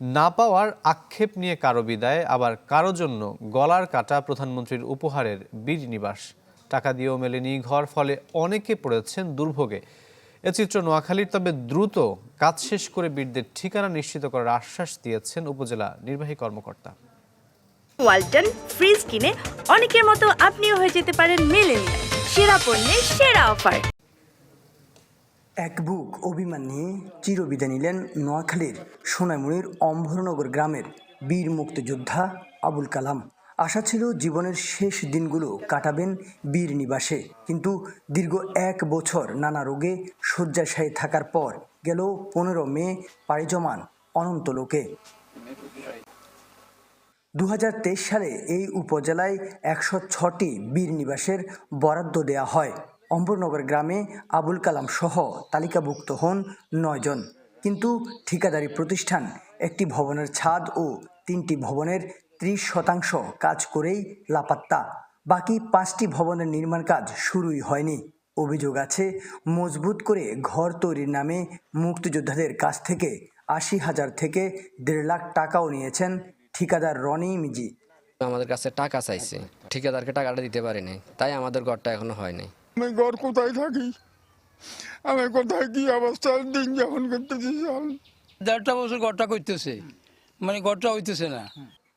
না পাওয়ার আক্ষেপ নিয়ে কারও বিদায়, আবার কারও জন্য গলার কাটা প্রধানমন্ত্রীর উপহারের বীর নিবাস। টাকা দিয়েও মেলেনি ঘর, ফলে অনেকে পড়েছেন দুর্ভোগে। এ চিত্র নোয়াখালীর, তবে দ্রুত কাজ শেষ করে বীরদের ঠিকানা নিশ্চিত করার আশ্বাস দিয়েছেন উপজেলা নির্বাহী কর্মকর্তা। ওয়ালটন ফ্রিজ কিনে অনেকের মতো আপনিও হয়ে যেতে পারেন মেলেনিয়া সেরা পণ্যের সেরা অফার। এক বুক অভিমান নিয়ে চিরবিদায় নিলেন নোয়াখালীর সোনাইমুড়ির অম্ভরনগর গ্রামের বীর মুক্তিযোদ্ধা আবুল কালাম। আশা ছিল জীবনের শেষ দিনগুলো কাটাবেন বীর নিবাসে। কিন্তু দীর্ঘ এক বছর নানা রোগে শয্যাশায়ী থাকার পর গেল পনেরো মে পাড়ি জমান অনন্ত লোকে। দু সালে এই উপজেলায় একশো ছটি বীর নিবাসের বরাদ্দ দেয়া হয়। অম্বরনগর গ্রামে আবুল কালাম সহ তালিকাভুক্ত হন নয়জন কিন্তু ঠিকাদারি প্রতিষ্ঠান একটি ভবনের ছাদ ও তিনটি ভবনের ত্রিশ শতাংশ কাজ করেই লাপাত্তা। বাকি পাঁচটি ভবনের নির্মাণ কাজ শুরুই হয়নি। অভিযোগ আছে, মজবুত করে ঘর তৈরির নামে মুক্তিযোদ্ধাদের কাছ থেকে আশি হাজার থেকে দেড় লাখ টাকাও নিয়েছেন ঠিকাদার রনি মিজি। আমাদের কাছে টাকা চাইছে। ঠিকাদারকে টাকাটা দিতে পারিনি, তাই আমাদের ঘরটা এখনও হয়নি। আমি ঘর কোথায় থাকি? আমি কোথায় কি অবস্থা দিন যাপন করতেছি দেড়টা বছর ঘরটা করতেছে মানে ঘরটা হইতেছে না।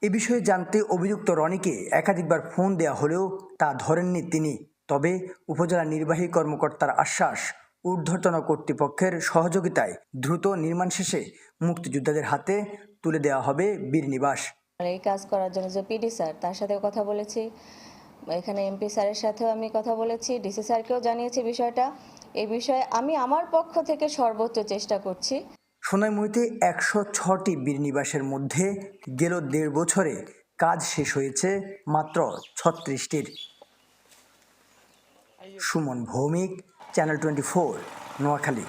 এ বিষয়ে জানতে অভিযুক্ত রনিকে একাধিকবার ফোন দেয়া হলেও তা ধরেননি তিনি। তবে উপজেলা নির্বাহী কর্মকর্তার আশ্বাস ঊর্ধ্বতন কর্তৃপক্ষের সহযোগিতায় দ্রুত নির্মাণ শেষে মুক্তিযোদ্ধাদের হাতে তুলে দেওয়া হবে বীর নিবাস। এই কাজ করার জন্য যে পিডি স্যার তার সাথেও কথা বলেছি। এখানে এমপি স্যারের সাথেও আমি কথা বলেছি ডিসি স্যারকেও জানিয়েছি বিষয়টা। এই বিষয়ে আমি আমার পক্ষ থেকে সর্বোচ্চ চেষ্টা করছি। সোনাইমুড়িতে একশো ছটি বীর নিবাসের মধ্যে গেল দেড় বছরে কাজ শেষ হয়েছে মাত্র ছত্রিশটির। Suman Bhowmik channel twenty four Noakhali.